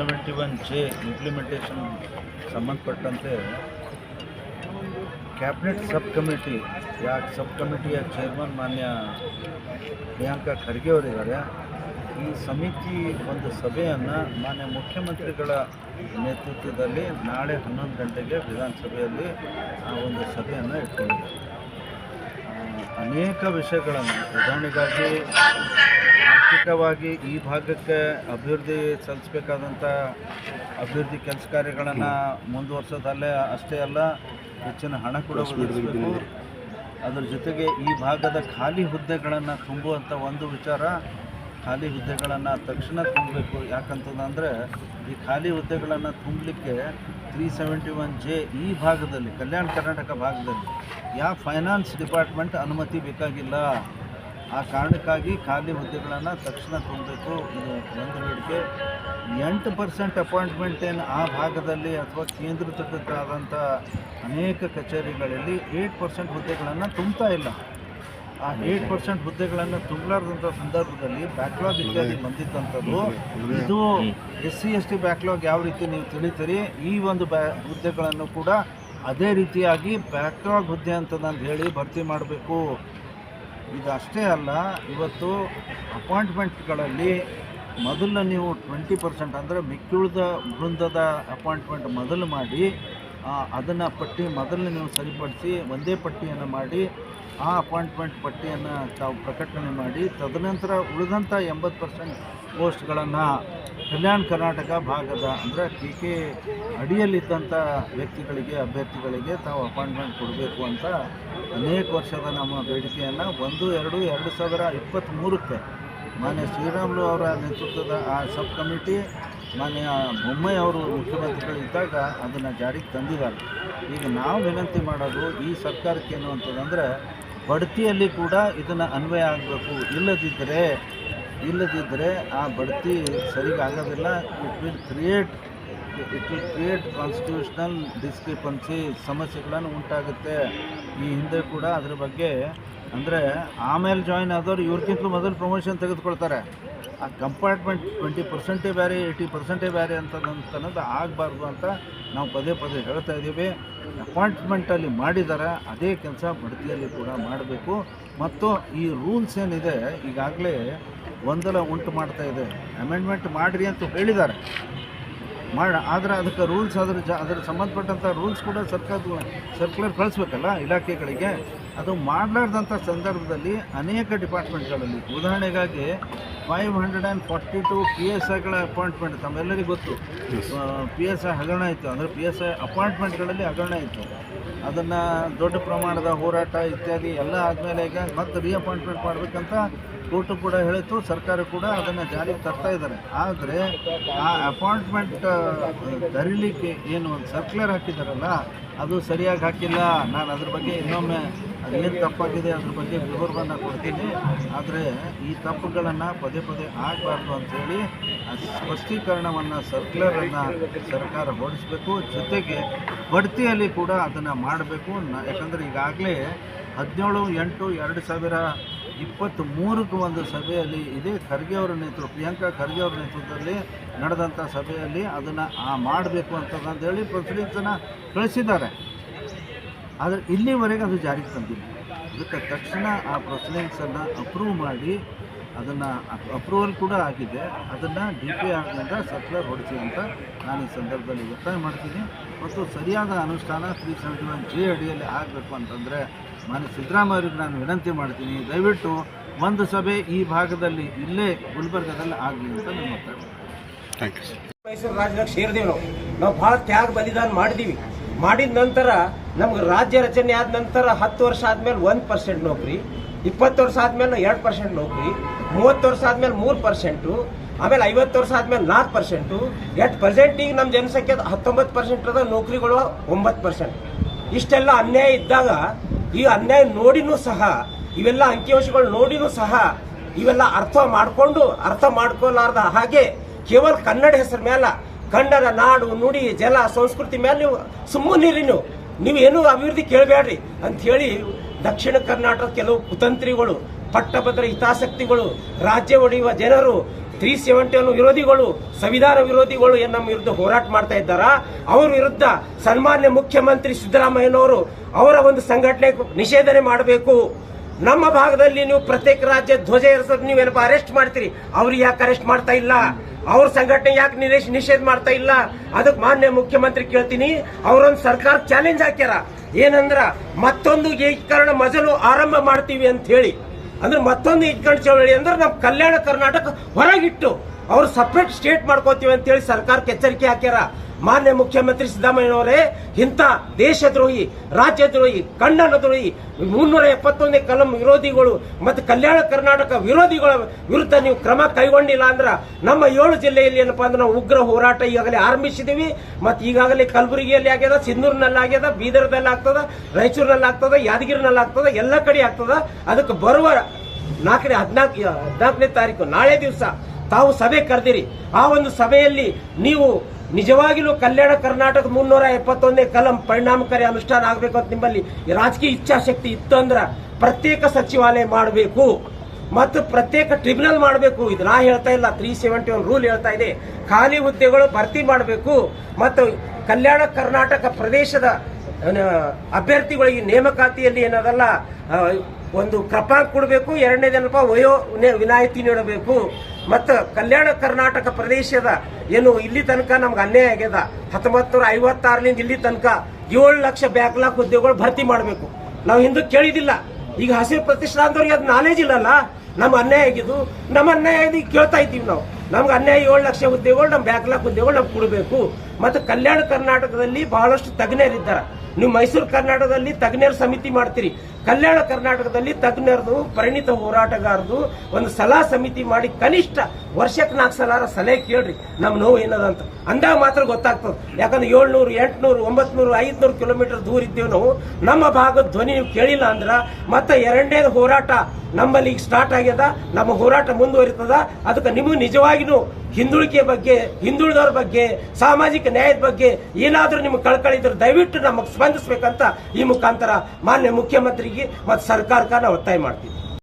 Seventy one J implementation ಸಂಬಂಧಪಟ್ಟಂತೆ cabinet sub committee ಯಾ sub ಕಮಿಟಿಯ ಚೇರ್ಮನ್ ಮಾನ್ಯ ಪ್ರಿಯಾಂಕಾ ಖರ್ಗೆ ಅವರಿದ್ದಾರೆ. ಈ ಸಮಿತಿ ಒಂದು ಸಭೆಯನ್ನು ಮಾನ್ಯ ಮುಖ್ಯಮಂತ್ರಿಗಳ ನೇತೃತ್ವದಲ್ಲಿ ನಾಳೆ ಹನ್ನೊಂದು ಗಂಟೆಗೆ ವಿಧಾನಸಭೆಯಲ್ಲಿ ಆ ಒಂದು ಸಭೆಯನ್ನು ಇಟ್ಕೊಂಡಿದ್ದಾರೆ. ಅನೇಕ ವಿಷಯಗಳನ್ನು, ಉದಾಹರಣೆಗಾಗಿ ಆರ್ಥಿಕವಾಗಿ ಈ ಭಾಗಕ್ಕೆ ಅಭಿವೃದ್ಧಿ ಸಲ್ಲಿಸಬೇಕಾದಂಥ ಅಭಿವೃದ್ಧಿ ಕೆಲಸ ಕಾರ್ಯಗಳನ್ನು ಮುಂದುವರ್ಸೋದಲ್ಲೇ ಅಷ್ಟೇ ಅಲ್ಲ, ಹೆಚ್ಚಿನ ಹಣ ಕೂಡ ಅದರ ಜೊತೆಗೆ ಈ ಭಾಗದ ಖಾಲಿ ಹುದ್ದೆಗಳನ್ನು ತುಂಬುವಂಥ ಒಂದು ವಿಚಾರ, ಖಾಲಿ ಹುದ್ದೆಗಳನ್ನು ತಕ್ಷಣ ತುಂಬಬೇಕು. ಯಾಕಂತಂದರೆ ಈ ಖಾಲಿ ಹುದ್ದೆಗಳನ್ನು ತುಂಬಲಿಕ್ಕೆ ತ್ರೀ ಸೆವೆಂಟಿ ಒನ್ ಜೆ ಈ ಭಾಗದಲ್ಲಿ, ಕಲ್ಯಾಣ ಕರ್ನಾಟಕ ಭಾಗದಲ್ಲಿ ಯಾವ ಫೈನಾನ್ಸ್ ಡಿಪಾರ್ಟ್ಮೆಂಟ್ ಅನುಮತಿ ಬೇಕಾಗಿಲ್ಲ. ಆ ಕಾರಣಕ್ಕಾಗಿ ಖಾಲಿ ಹುದ್ದೆಗಳನ್ನು ತಕ್ಷಣ ತುಂಬಬೇಕು ಇದು ಒಂದು ಬೇಡಿಕೆ ಎಂಟು ಪರ್ಸೆಂಟ್ ಅಪಾಯಿಂಟ್ಮೆಂಟ್ ಏನು ಆ ಭಾಗದಲ್ಲಿ ಅಥವಾ ಕೇಂದ್ರೀಕೃತವಾದಂಥ ಅನೇಕ ಕಚೇರಿಗಳಲ್ಲಿ ಏಯ್ಟ್ ಪರ್ಸೆಂಟ್ ಹುದ್ದೆಗಳನ್ನು ತುಂಬ್ತಾ ಇಲ್ಲ. ಆ ಏಯ್ಟ್ ಪರ್ಸೆಂಟ್ ಹುದ್ದೆಗಳನ್ನು ತುಂಬಲಾರ್ದಂಥ ಸಂದರ್ಭದಲ್ಲಿ ಬ್ಯಾಕ್ಲಾಗ್ ಇತ್ಯಾದಿ ಬಂದಿದ್ದಂಥದ್ದು, ಇದು S C S T backlog ಯಾವ ರೀತಿ ನೀವು ತಿಳಿತೀರಿ? ಈ ಒಂದು ಬ್ಯಾ, ಹುದ್ದೆಗಳನ್ನು ಕೂಡ ಅದೇ ರೀತಿಯಾಗಿ ಬ್ಯಾಕ್ಲಾಗ್ ಹುದ್ದೆ ಅಂತ ನಾನು ಹೇಳಿ ಭರ್ತಿ ಮಾಡಬೇಕು. ಇದು ಅಷ್ಟೇ ಅಲ್ಲ, ಇವತ್ತು ಅಪಾಯಿಂಟ್ಮೆಂಟ್ಗಳಲ್ಲಿ ಮೊದಲು ನೀವು ಟ್ವೆಂಟಿ ಪರ್ಸೆಂಟ್ ಅಂದರೆ ಮಿಕ್ಕುಳಿದ ಬೃಂದದ ಅಪಾಯಿಂಟ್ಮೆಂಟ್ ಮೊದಲು ಮಾಡಿ ಅದನ್ನು ಪಟ್ಟಿ ಮೊದಲು ನೀವು ಸರಿಪಡಿಸಿ ಒಂದೇ ಪಟ್ಟಿಯನ್ನು ಮಾಡಿ, ಆ ಅಪಾಯಿಂಟ್ಮೆಂಟ್ ಪಟ್ಟಿಯನ್ನು ತಾವು ಪ್ರಕಟಣೆ ಮಾಡಿ, ತದನಂತರ ಉಳಿದಂಥ ಎಂಬತ್ತು ಪರ್ಸೆಂಟ್ ಪೋಸ್ಟ್ಗಳನ್ನು ಕಲ್ಯಾಣ ಕರ್ನಾಟಕ ಭಾಗದ ಅಂದರೆ ಟಿ ಕೆ ಅಡಿಯಲ್ಲಿದ್ದಂಥ ವ್ಯಕ್ತಿಗಳಿಗೆ, ಅಭ್ಯರ್ಥಿಗಳಿಗೆ ತಾವು ಅಪಾಯಿಂಟ್ಮೆಂಟ್ ಕೊಡಬೇಕು ಅಂತ ಅನೇಕ ವರ್ಷದ ನಮ್ಮ ಬೇಡಿಕೆಯನ್ನು ಒಂದು, ಎರಡು ಎರಡು ಸಾವಿರ ಇಪ್ಪತ್ತ್ಮೂರಕ್ಕೆ ಮಾನ್ಯ ಶ್ರೀರಾಮುಲು ಅವರ ನೇತೃತ್ವದ ಆ ಸಬ್ ಕಮಿಟಿ ಮಾನ್ಯ ಬೊಮ್ಮಾಯಿ ಅವರು ಮುಖ್ಯಮಂತ್ರಿಗಳಿದ್ದಾಗ ಅದನ್ನು ಜಾರಿಗೆ ತಂದಿದ್ದಾರೆ. ಈಗ ನಾವು ವಿನಂತಿ ಮಾಡೋದು ಈ ಸರ್ಕಾರಕ್ಕೆ ಏನು ಅಂತಂದರೆ ಬಡ್ತಿಯಲ್ಲಿ ಕೂಡ ಇದನ್ನು ಅನ್ವಯ ಆಗಬೇಕು. ಇಲ್ಲದಿದ್ದರೆ ಇಲ್ಲದಿದ್ದರೆ ಆ ಬಡ್ತಿ ಸರಿಗೆ ಆಗೋದಿಲ್ಲ it will create it will create constitutional discrepancy ಸಮಸ್ಯೆಗಳನ್ನು ಉಂಟಾಗುತ್ತೆ. ಈ ಹಿಂದೆ ಕೂಡ ಅದ್ರ ಬಗ್ಗೆ ಅಂದರೆ ಆಮೇಲೆ ಜಾಯಿನ್ ಆದವ್ರು ಇವ್ರಿಗಿಂತಲೂ ಮೊದಲು ಪ್ರಮೋಷನ್ ತೆಗೆದುಕೊಳ್ತಾರೆ. ಆ ಕಂಪಾರ್ಟ್ಮೆಂಟ್ ಟ್ವೆಂಟಿ ಪರ್ಸೆಂಟೇ ಬೇರೆ ಏಯ್ಟಿ ಪರ್ಸೆಂಟೇ ಬೇರೆ ಅಂತ ಅನ್ನೋದು ಆಗಬಾರ್ದು ಅಂತ ನಾವು ಪದೇ ಪದೇ ಹೇಳ್ತಾ ಇದ್ದೀವಿ ಅಪಾಯಿಂಟ್ಮೆಂಟಲ್ಲಿ ಮಾಡಿದ್ದಾರೆ ಅದೇ ಕೆಲಸ ಬಡ್ತಿಯಲ್ಲಿ ಕೂಡ ಮಾಡಬೇಕು. ಮತ್ತು ಈ ರೂಲ್ಸ್ ಏನಿದೆ, ಈಗಾಗಲೇ ಗೊಂದಲ ಉಂಟು ಮಾಡ್ತಾ ಇದೆ. ಅಮೆಂಡ್ಮೆಂಟ್ ಮಾಡಿರಿ ಅಂತ ಹೇಳಿದ್ದಾರೆ. ಮಾಡ, ಆದರೆ ಅದಕ್ಕೆ ರೂಲ್ಸ್ ಅದ್ರ ಜ, ಅದರ ಸಂಬಂಧಪಟ್ಟಂಥ ರೂಲ್ಸ್ ಕೂಡ ಸರ್ಕಾರದ ಸರ್ಕ್ಯುಲರ್ ಕಳಿಸ್ಬೇಕಲ್ಲ, ಇಲಾಖೆಗಳಿಗೆ. ಅದು ಮಾಡಲಾರ್ದಂಥ ಸಂದರ್ಭದಲ್ಲಿ ಅನೇಕ ಡಿಪಾರ್ಟ್ಮೆಂಟ್ಗಳಲ್ಲಿ. ಉದಾಹರಣೆಗಾಗಿ five hundred and forty two P S ಐಗಳ appointment ತಮ್ಮೆಲ್ಲರಿಗೂ ಗೊತ್ತು. ಪಿ ಎಸ್ ಐ ಹಗರಣ ಇತ್ತು. ಅಂದರೆ ಪಿ ಎಸ್ ಐ ಅಪಾಯಿಂಟ್ಮೆಂಟ್ಗಳಲ್ಲಿ ಹಗರಣ ಇತ್ತು. ಅದನ್ನು ದೊಡ್ಡ ಪ್ರಮಾಣದ ಹೋರಾಟ ಇತ್ಯಾದಿ ಎಲ್ಲ ಆದಮೇಲೆ ಈಗ ಮತ್ತೆ ರೀಅಪಾಯಿಂಟ್ಮೆಂಟ್ ಮಾಡಬೇಕಂತ ಕೋರ್ಟು ಕೂಡ ಹೇಳಿತ್ತು. ಸರ್ಕಾರ ಕೂಡ ಅದನ್ನು ಜಾರಿಗೆ ತರ್ತಾ ಇದ್ದಾರೆ. ಆದರೆ ಆ ಅಪಾಯಿಂಟ್ಮೆಂಟ್ ತರೀಲಿಕ್ಕೆ ಏನು ಒಂದು ಸರ್ಕ್ಯುಲರ್ ಹಾಕಿದ್ದಾರಲ್ಲ ಅದು ಸರಿಯಾಗಿ ಹಾಕಿಲ್ಲ. ನಾನು ಅದ್ರ ಬಗ್ಗೆ ಇನ್ನೊಮ್ಮೆ ಅದೇನು ತಪ್ಪಾಗಿದೆ ಅದ್ರ ಬಗ್ಗೆ ವಿವರವನ್ನು ಕೊಡ್ತೀನಿ. ಆದರೆ ಈ ತಪ್ಪುಗಳನ್ನು ಪದೇ ಪದೇ ಆಗಬಾರ್ದು ಅಂಥೇಳಿ ಸ್ಪಷ್ಟೀಕರಣವನ್ನು ಸರ್ಕ್ಯುಲರನ್ನು ಸರ್ಕಾರ ಹೊರಡಿಸಬೇಕು. ಜೊತೆಗೆ ಬಡ್ತಿಯಲ್ಲಿ ಕೂಡ ಅದನ್ನು ಮಾಡಬೇಕು. ಯಾಕಂದರೆ ಈಗಾಗಲೇ ಹದಿನೇಳು ಎಂಟು ಎರಡು ಸಾವಿರ ಇಪ್ಪತ್ತ್ ಮೂರಕ್ಕೆ ಒಂದು ಸಭೆಯಲ್ಲಿ ಇದೇ ಖರ್ಗೆ ಅವರ ನೇತೃತ್ವ ಪ್ರಿಯಾಂಕಾ ಖರ್ಗೆ ಅವರ ನೇತೃತ್ವದಲ್ಲಿ ನಡೆದಂಥ ಸಭೆಯಲ್ಲಿ ಅದನ್ನು ಮಾಡಬೇಕು ಅಂತಂದೇಳಿ ಪ್ರೊಸೀಡಿಂಗ್ಸನ್ನು ಕಳಿಸಿದ್ದಾರೆ. ಆದರೆ ಇಲ್ಲಿವರೆಗೆ ಅದು ಜಾರಿಗೆ ತಂದಿಲ್ಲ. ಅದಕ್ಕೆ ತಕ್ಷಣ ಆ ಪ್ರೊಸಿಡೆನ್ಸನ್ನು ಅಪ್ರೂವ್ ಮಾಡಿ ಅದನ್ನು ಅಪ್ರೂವಲ್ ಕೂಡ ಆಗಿದೆ. ಅದನ್ನು ಡಿ ಪಿ ಆರ್ನಿಂದ ಸರ್ಕ್ಯುಲರ್ ಹೊಡಿಸಿ ಅಂತ ನಾನು ಈ ಸಂದರ್ಭದಲ್ಲಿ ಒತ್ತಾಯ ಮಾಡ್ತೀನಿ. ಮತ್ತು ಸರಿಯಾದ ಅನುಷ್ಠಾನ ತ್ರೀ ಸೆವೆಂಟಿ ಒನ್ ಜಿ ಅಡಿಯಲ್ಲಿ ಆಗಬೇಕು ಅಂತಂದರೆ ನಾನು ಸಿದ್ದರಾಮಯ್ಯವ್ರಿಗೆ ನಾನು ವಿನಂತಿ ಮಾಡ್ತೀನಿ. ದಯವಿಟ್ಟು ಒಂದು ಸಭೆ ಈ ಭಾಗದಲ್ಲಿ ಇಲ್ಲೇ ಗುಲ್ಬರ್ಗದಲ್ಲಿ ಆಗಲಿ ಅಂತ ನಾನು ಒತ್ತಾಯ ಮಾಡ್ತೀನಿ. ಥ್ಯಾಂಕ್ ಯು ಮೈಸೂರು ರಾಜ್ಯದಾಗ ಸೇರಿದೀವಿ ನಾವು ನಾವು ಬಹಳ ತ್ಯಾಗ ಬಲಿದಾನ ಮಾಡಿದ್ದೀವಿ ಮಾಡಿದ ನಂತರ ನಮ್ಗೆ ರಾಜ್ಯ ರಚನೆ ಆದ ನಂತರ ಹತ್ತು ವರ್ಷ ಆದ್ಮೇಲೆ ಒಂದು ಪರ್ಸೆಂಟ್ ನೌಕರಿ, ಇಪ್ಪತ್ತು ವರ್ಷ ಆದ್ಮೇಲೆ ಎರಡು ಪರ್ಸೆಂಟ್ ನೌಕರಿ, ಮೂವತ್ತು ವರ್ಷ ಆದ್ಮೇಲೆ ಮೂರು ಪರ್ಸೆಂಟು ಆಮೇಲೆ ಐವತ್ತು ವರ್ಷ ಆದ್ಮೇಲೆ ನಾಲ್ಕು ಪರ್ಸೆಂಟು ಎಟ್ ಪ್ರೆಸೆಂಟ್ ಈಗ ನಮ್ಮ ಜನಸಂಖ್ಯೆ ಹತ್ತೊಂಬತ್ತು ಪರ್ಸೆಂಟ್ ಅದ ನೌಕರಿಗಳು ಒಂಬತ್ತು ಪರ್ಸೆಂಟ್ ಇಷ್ಟೆಲ್ಲ ಅನ್ಯಾಯ ಇದ್ದಾಗ ಈ ಅನ್ಯಾಯ ನೋಡಿನೂ ಸಹ, ಇವೆಲ್ಲ ಅಂಕಿಅಂಶಗಳು ನೋಡಿನೂ ಸಹ ಇವೆಲ್ಲ ಅರ್ಥ ಮಾಡಿಕೊಂಡು, ಅರ್ಥ ಮಾಡ್ಕೊಲಾರ್ದ ಹಾಗೆ ಕೇವಲ ಕನ್ನಡ ಹೆಸರು ಮೇಲೆ ಕನ್ನಡ ನಾಡು ನುಡಿ ಜಲ ಸಂಸ್ಕೃತಿ ಮೇಲೆ ನೀವು ಸುಮ್ಮನಿರಿ ನೀವು. ನೀವು ಏನು ಅಭಿವೃದ್ಧಿ ಕೇಳಬೇಡ್ರಿ ಅಂತ ಹೇಳಿ ದಕ್ಷಿಣ ಕರ್ನಾಟಕದ ಕೆಲವು ಕುತಂತ್ರಿಗಳು, ಪಟ್ಟಭದ್ರ ಹಿತಾಸಕ್ತಿಗಳು, ರಾಜ್ಯ ಒಡೆಯುವ ಜನರು ತ್ರೀ ಸೆವೆಂಟಿ ಅನ್ನು ವಿರೋಧಿಗಳು, ಸಂವಿಧಾನ ವಿರೋಧಿಗಳು ನಮ್ಮ ವಿರುದ್ಧ ಹೋರಾಟ ಮಾಡ್ತಾ ಇದ್ದಾರ? ಅವ್ರ ವಿರುದ್ಧ ಸನ್ಮಾನ್ಯ ಮುಖ್ಯಮಂತ್ರಿ ಸಿದ್ದರಾಮಯ್ಯನವರು ಅವರ ಒಂದು ಸಂಘಟನೆ ನಿಷೇಧನೆ ಮಾಡಬೇಕು. ನಮ್ಮ ಭಾಗದಲ್ಲಿ ನೀವು ಪ್ರತ್ಯೇಕ ರಾಜ್ಯ ಧ್ವಜ ಏರಿಸೋದು ನೀವೇನಪ್ಪ ಅರೆಸ್ಟ್ ಮಾಡ್ತೀರಿ? ಅವ್ರಿಗೆ ಯಾಕೆ ಅರೆಸ್ಟ್ ಮಾಡ್ತಾ ಇಲ್ಲ? ಅವ್ರ ಸಂಘಟನೆ ಯಾಕೆ ನಿಷೇಧ ಮಾಡ್ತಾ ಇಲ್ಲ? ಅದಕ್ಕೆ ಮಾನ್ಯ ಮುಖ್ಯಮಂತ್ರಿ ಕೇಳ್ತೀನಿ. ಅವರೊಂದು ಸರ್ಕಾರ ಚಾಲೆಂಜ್ ಹಾಕ್ಯಾರ. ಏನಂದ್ರ ಮತ್ತೊಂದು ಏಕೀಕರಣ ಮಜಲು ಆರಂಭ ಮಾಡ್ತೀವಿ ಅಂತ ಹೇಳಿ. ಅಂದ್ರೆ ಮತ್ತೊಂದು ಏಕೀಕರಣ ಚಳವಳಿ ಅಂದ್ರೆ ನಮ್ಮ ಕಲ್ಯಾಣ ಕರ್ನಾಟಕ ಹೊರಗಿಟ್ಟು ಅವ್ರು ಸಪ್ರೇಟ್ ಸ್ಟೇಟ್ ಮಾಡ್ಕೋತೀವಿ ಅಂತ ಹೇಳಿ ಸರ್ಕಾರಕ್ಕೆ ಎಚ್ಚರಿಕೆ ಹಾಕ್ಯಾರ. ಮಾನ್ಯ ಮುಖ್ಯಮಂತ್ರಿ ಸಿದ್ದರಾಮಯ್ಯನವರೇ, ಇಂಥ ದೇಶದ್ರೋಹಿ, ರಾಜ್ಯದ್ರೋಹಿ ಕನ್ನಡ ದ್ರೋಹಿ ಮುನ್ನೂರ ಎಪ್ಪತ್ತೊಂದನೇ ಕಲಂ ವಿರೋಧಿಗಳು ಮತ್ತು ಕಲ್ಯಾಣ ಕರ್ನಾಟಕ ವಿರೋಧಿಗಳ ವಿರುದ್ಧ ನೀವು ಕ್ರಮ ಕೈಗೊಂಡಿಲ್ಲ ಅಂದ್ರೆ ನಮ್ಮ ಏಳು ಜಿಲ್ಲೆಯಲ್ಲಿ ಏನಪ್ಪಾ ಅಂದ್ರೆ ನಾವು ಉಗ್ರ ಹೋರಾಟ ಈಗಾಗಲೇ ಆರಂಭಿಸಿದ್ದೀವಿ ಮತ್ತು ಈಗಾಗಲೇ ಕಲಬುರಗಿಯಲ್ಲಿ ಆಗ್ಯದ, ಸಿಂಧೂರಿನಲ್ಲಿ ಆಗ್ಯದ, ಬೀದರ್ದಲ್ಲಿ ಆಗ್ತದ, ರಾಯಚೂರಿನಲ್ಲಿ ಆಗ್ತದ, ಯಾದಗಿರಿನಲ್ಲಿ ಆಗ್ತದ, ಎಲ್ಲ ಕಡೆ ಆಗ್ತದ. ಅದಕ್ಕೆ ಬರುವ ನಾಲ್ಕನೇ ಹದಿನಾಲ್ಕು, ಹದಿನಾಲ್ಕನೇ ತಾರೀಕು, ನಾಳೆ ದಿವಸ ತಾವು ಸಭೆ ಕರೆದಿರಿ. ಆ ಒಂದು ಸಭೆಯಲ್ಲಿ ನೀವು ನಿಜವಾಗಿಯೂ ಕಲ್ಯಾಣ ಕರ್ನಾಟಕ ಮುನ್ನೂರ ಎಪ್ಪತ್ತೊಂದನೇ ಕಲಂ ಪರಿಣಾಮಕಾರಿ ಅನುಷ್ಠಾನ ಆಗಬೇಕು ಅಂತ ನಿಮ್ಮಲ್ಲಿ ರಾಜಕೀಯ ಇಚ್ಛಾಶಕ್ತಿ ಇತ್ತು ಅಂದ್ರೆ ಪ್ರತ್ಯೇಕ ಸಚಿವಾಲಯ ಮಾಡಬೇಕು. ಮತ್ತು ಪ್ರತ್ಯೇಕ ಟ್ರಿಬ್ಯುನಲ್ ಮಾಡಬೇಕು. ಇದು ನಾ ಹೇಳ್ತಾ ಇಲ್ಲ ತ್ರೀ ಸೆವೆಂಟಿ ಒನ್ ರೂಲ್ ಹೇಳ್ತಾ ಇದೆ. ಖಾಲಿ ಹುದ್ದೆಗಳು ಭರ್ತಿ ಮಾಡಬೇಕು. ಮತ್ತು ಕಲ್ಯಾಣ ಕರ್ನಾಟಕ ಪ್ರದೇಶದ ಅಭ್ಯರ್ಥಿಗಳಿಗೆ ನೇಮಕಾತಿಯಲ್ಲಿ ಏನದಲ್ಲ ಒಂದು ಕ್ರಪಾಂಕ ಕೊಡಬೇಕು ಎರಡನೇದೇನಪ್ಪ ವಯೋ ವಿನಾಯಿತಿ ನೀಡಬೇಕು. ಮತ್ತು ಕಲ್ಯಾಣ ಕರ್ನಾಟಕ ಪ್ರದೇಶದ ಏನು ಇಲ್ಲಿ ತನಕ ನಮ್ಗೆ ಅನ್ಯಾಯ ಆಗ್ಯದ. ಹತ್ತೊಂಬತ್ತು ನೂರ ಇಲ್ಲಿ ತನಕ ಏಳು ಲಕ್ಷ ಬ್ಯಾಕ್ಲಾಗ್ ಉದ್ಯೋಗಗಳು ಭರ್ತಿ ಮಾಡಬೇಕು. ನಾವು ಹಿಂದೂ ಕೇಳಿದಿಲ್ಲ. ಈಗ ಹಸಿರು ಪ್ರತಿಷ್ಠಾನದವ್ರಿಗೆ ಅದು ನಾಲೇಜ್ ಇಲ್ಲಲ್ಲ ನಮ್ಮ ಅನ್ಯಾಯ ಆಗಿದ್ದು ನಮ್ಮ ಅನ್ಯಾಯ ಈಗ ಕೇಳ್ತಾ ಇದ್ದೀವಿ ನಾವು. ನಮ್ಗೆ ಅನ್ಯಾಯ ಏಳು ಲಕ್ಷ ಉದ್ಯೋಗಗಳು ನಮ್ಮ ಬ್ಯಾಕ್ಲಾಗ್ ಉದ್ಯೋಗಗಳು ನಮ್ಗೆ ಕೊಡಬೇಕು. ಮತ್ತು ಕಲ್ಯಾಣ ಕರ್ನಾಟಕದಲ್ಲಿ ಬಹಳಷ್ಟು ತಜ್ಞರಿದ್ದಾರೆ. ನೀವು ಮೈಸೂರು ಕರ್ನಾಟಕದಲ್ಲಿ ತಜ್ಞರ ಸಮಿತಿ ಮಾಡ್ತೀರಿ. ಕಲ್ಯಾಣ ಕರ್ನಾಟಕದಲ್ಲಿ ತಜ್ಞರದು ಪರಿಣಿತ ಹೋರಾಟಗಾರದು ಒಂದು ಸಲಹಾ ಸಮಿತಿ ಮಾಡಿ ಕನಿಷ್ಠ ವರ್ಷಕ್ಕೆ ನಾಲ್ಕು ಸಲ ಸಲಹೆ ಕೇಳ್ರಿ. ನಮ್ಮ ನೋವು ಏನದ ಅಂತ. ಅಂದಾಗ ಮಾತ್ರ ಗೊತ್ತಾಗ್ತದೆ. ಯಾಕಂದ್ರೆ ಏಳ್ನೂರು, ಎಂಟ್ನೂರು, ಒಂಬತ್ನೂರು, ಐದ್ನೂರು ಕಿಲೋಮೀಟರ್ ದೂರ ಇದ್ದೇವೆ ನಾವು. ನಮ್ಮ ಭಾಗದ ಧ್ವನಿ ನೀವು ಕೇಳಿಲ್ಲ ಅಂದ್ರೆ ಮತ್ತೆ ಎರಡನೇ ಹೋರಾಟ ನಮ್ಮಲ್ಲಿ ಈಗ ಸ್ಟಾರ್ಟ್ ಆಗ್ಯದ. ನಮ್ಮ ಹೋರಾಟ ಮುಂದುವರಿತದ. ಅದಕ್ಕೆ ನಿಮಗೂ ನಿಜವಾಗಿಯೂ ಹಿಂದುಳಿಕೆ ಬಗ್ಗೆ, ಹಿಂದುಳಿದವ್ರ ಬಗ್ಗೆ, ಸಾಮಾಜಿಕ ನ್ಯಾಯದ ಬಗ್ಗೆ ಏನಾದರೂ ನಿಮ್ಗೆ ಕಳ್ಕಳಿದ್ರೆ ದಯವಿಟ್ಟು ನಮಗೆ ಸ್ಪಂದಿಸ್ಬೇಕಂತ ಈ ಮುಖಾಂತರ ಮಾನ್ಯ ಮುಖ್ಯಮಂತ್ರಿಗೆ ಮತ್ತು ಸರ್ಕಾರಕ್ಕೆ ನಾವು ಒತ್ತಾಯ ಮಾಡ್ತೀವಿ